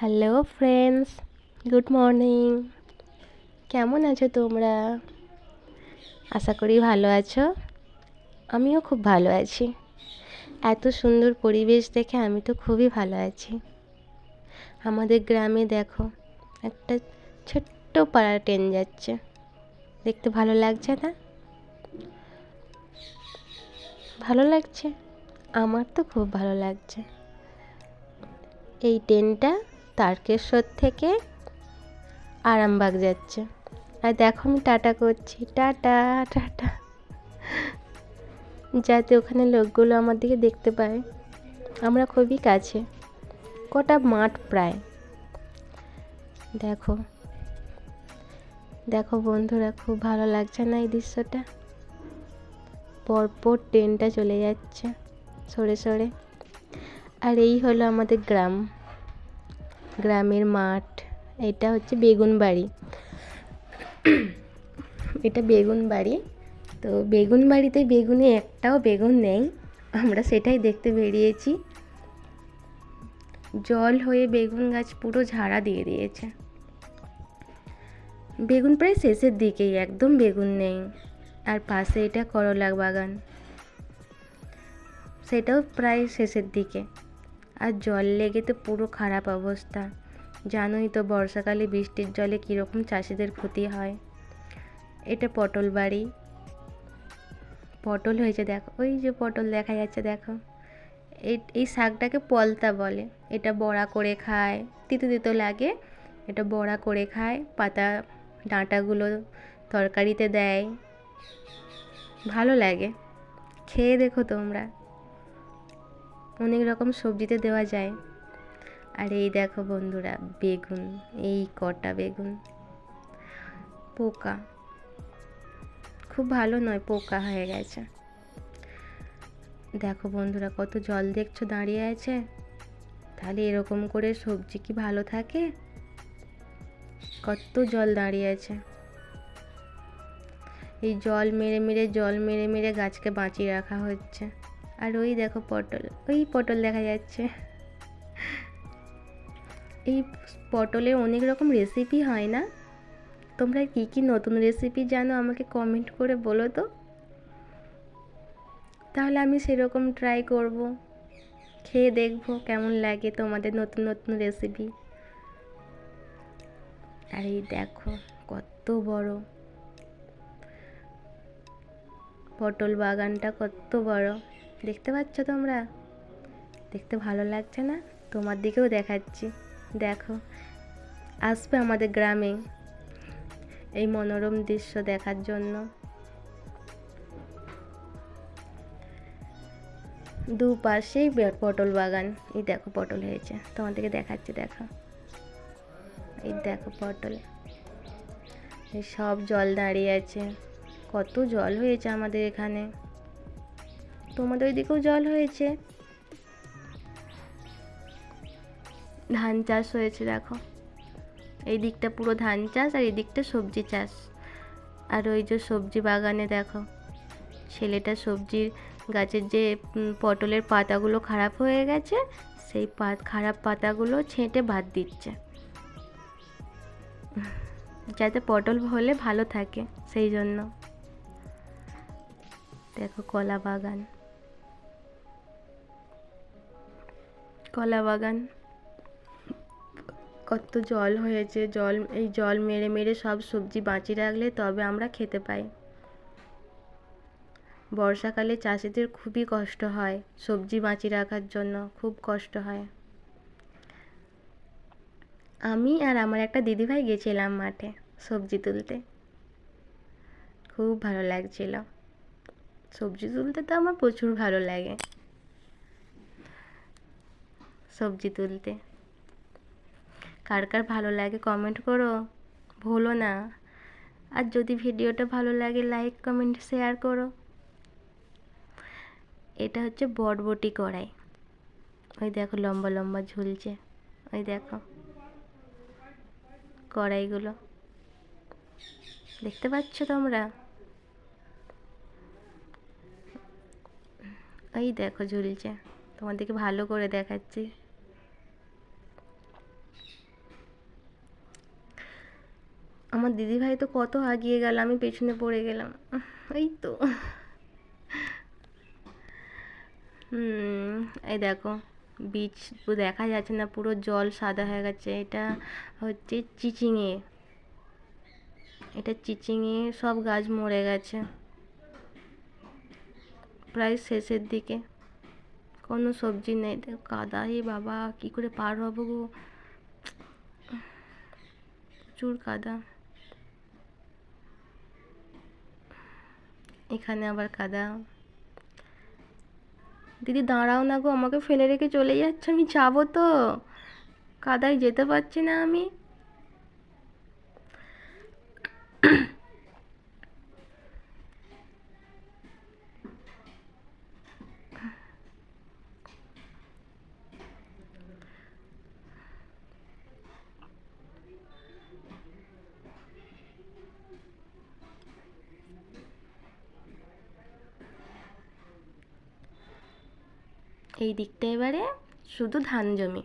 Hello friends, good morning. কেমন আছো তোমরা? আশা করি ভালো আছো। আমিও খুব ভালো আছি। এত সুন্দর পরিবেশ দেখে আমি তো খুবই ভালো আছি। আমাদের গ্রামে দেখো, একটা ছোট্ট পাড়া ট্রেন যাচ্ছে। দেখতে ভালো লাগছে না? ভালো লাগছে? আমার তো খুব ভালো লাগছে। এই ট্রেনটা তারকেশ্বর থেকে আরামবাগ যাচ্ছে। আর দেখো আমি টাটা করছি। Tata tata. যাতে ওখানে লোকগুলো আমার দিকে দেখতে পায়। আমরা খুবই কাছে। কটা মাঠ প্রায়। দেখো। দেখো বন্ধুরা, খুব ভালো লাগছে না এই দৃশ্যটা? পরপর ট্রেনটা চলে যাচ্ছে সরে সরে। আর এই হলো আমাদের গ্রাম। গ্রামের মাঠ, এটা হচ্ছে বেগুন বাড়ি। এটা বেগুন বাড়ি। তো বেগুন বাড়িতে বেগুনে একটাও বেগুন নেই, আমরা সেটাই দেখতে বেরিয়েছি। জল হয়ে বেগুন গাছ পুরো ঝাড়া দিয়ে দিয়েছে। বেগুন প্রায় শেষের দিকেই, একদম বেগুন নেই। আর পাশে এটা করলা বাগান। সেটাও প্রায় শেষের দিকে। আর জল লেগে তো পুরো খারাপ অবস্থা। জানোই তো বর্ষাকালে বৃষ্টির জলে কীরকম চাষিদের ক্ষতি হয়। এটা পটল বাড়ি। পটল হয়েছে দেখো, ওই যে পটল দেখা যাচ্ছে দেখো। এই শাকটাকে পলতা বলে। এটা বড়া করে খায়, তিতো তিতো লাগে। এটা বড়া করে খায়, পাতা ডাঁটাগুলো তরকারিতে দেয়। ভালো লাগে। খেয়ে দেখো তোমরা। অনেক রকম সবজিতে দেওয়া যায়। আর এই দেখো বন্ধুরা, বেগুন, এই কটা বেগুন। পোকা। খুব ভালো নয়, পোকা হয়ে গেছে। দেখো বন্ধুরা, কত জল দেখছ দাঁড়িয়ে আছে। তাহলে এরকম করে সবজি কি ভালো থাকে? কত জল দাঁড়িয়ে আছে। এই জল মেরে মেরে, জল মেরে মেরে গাছকে বাঁচিয়ে রাখা হচ্ছে। আর ওই দেখো পটল, ওই পটল দেখা যাচ্ছে। এই পটলের অনেক রকম রেসিপি হয় না? তোমরা কি কি নতুন রেসিপি জানো আমাকে কমেন্ট করে বলো তো। তাহলে আমি সেরকম ট্রাই করব। খেয়ে দেখব কেমন লাগে তোমাদের নতুন নতুন রেসিপি আর এই দেখো কত বড়। পটল বাগানটা কত বড়। দেখতে পাচ্ছ তোমরা? দেখতে ভালো লাগছে না? তোমার দিকেও দেখাচ্ছি। দেখো, আসবে আমাদের গ্রামে এই মনোরম দৃশ্য দেখার জন্য। দুপাশেই পটল বাগান। এই দেখো পটল হয়েছে। তোমাদেরকে দেখাচ্ছি, দেখো। এই দেখো পটল। এই সব জল দাঁড়িয়ে আছে। কত জল হয়েছে আমাদের এখানে। তোমাদের ওইদিকেও জল হয়েছে। ধান চাষ হয়েছে, দেখো। এই দিকটা পুরো ধান চাষ আর এই দিকটা সবজি চাষ। আর ওই যে সবজি বাগানে দেখো, ছেলেটা সবজির গাছের যে পটলের পাতাগুলো খারাপ হয়ে গেছে, সেই খারাপ পাতাগুলো ছেঁটে ভাত দিচ্ছে। যাতে পটল হলে ভালো থাকে, সেই জন্য। দেখো কলা বাগান। কলা বাগান। কত জল হয়েছে, জল, এই জল মেরে মেরে সব সবজি বাঁচিয়ে রাখলে তবে আমরা খেতে পাই। বর্ষাকালে চাষিদের খুবই কষ্ট হয় সবজি বাঁচিয়ে রাখার জন্য, খুব কষ্ট হয়। আমি আর আমার একটা দিদিভাই গেছিলাম মাঠে সবজি তুলতে। খুব ভালো লাগছিল। সবজি তুলতে তো আমার প্রচুর ভালো লাগে। সবজি তুলতে। কার কার ভালো লাগে কমেন্ট করো। ভুলো না। আর যদি ভিডিওটা ভালো লাগে লাইক কমেন্ট শেয়ার করো। এটা হচ্ছে বটবটি কড়াই। ওই দেখো লম্বা লম্বা ঝুলছে। ওই দেখো কড়াইগুলো। দেখতে পাচ্ছ তোমরা? ওই দেখো ঝুলছে। তোমাদেরকে ভালো করে দেখাচ্ছি। আমার দিদিভাই তো কত আগিয়ে গেল, আমি পেছনে পড়ে গেলাম। এই তো। এই দেখো তো দেখা যাচ্ছে না, পুরো জল সাদা হয়ে গেছে। এটা হচ্ছে চিচিংয়ে এটা চিচিংয়ে সব গাছ মরে গেছে। প্রায় শেষের দিকে। কোনো সবজি নেই। দেখো, কাদা, এ বাবা, কী করে পার হব গো? প্রচুর কাদা। এখানে আবার কাদা। দিদি দাঁড়াও না গো, আমাকে ফেলে রেখে চলে যাচ্ছে, আমি যাব তো। কাদায় যেতে পারছি না আমি। এই দিকটা এবারে শুধু ধান জমি।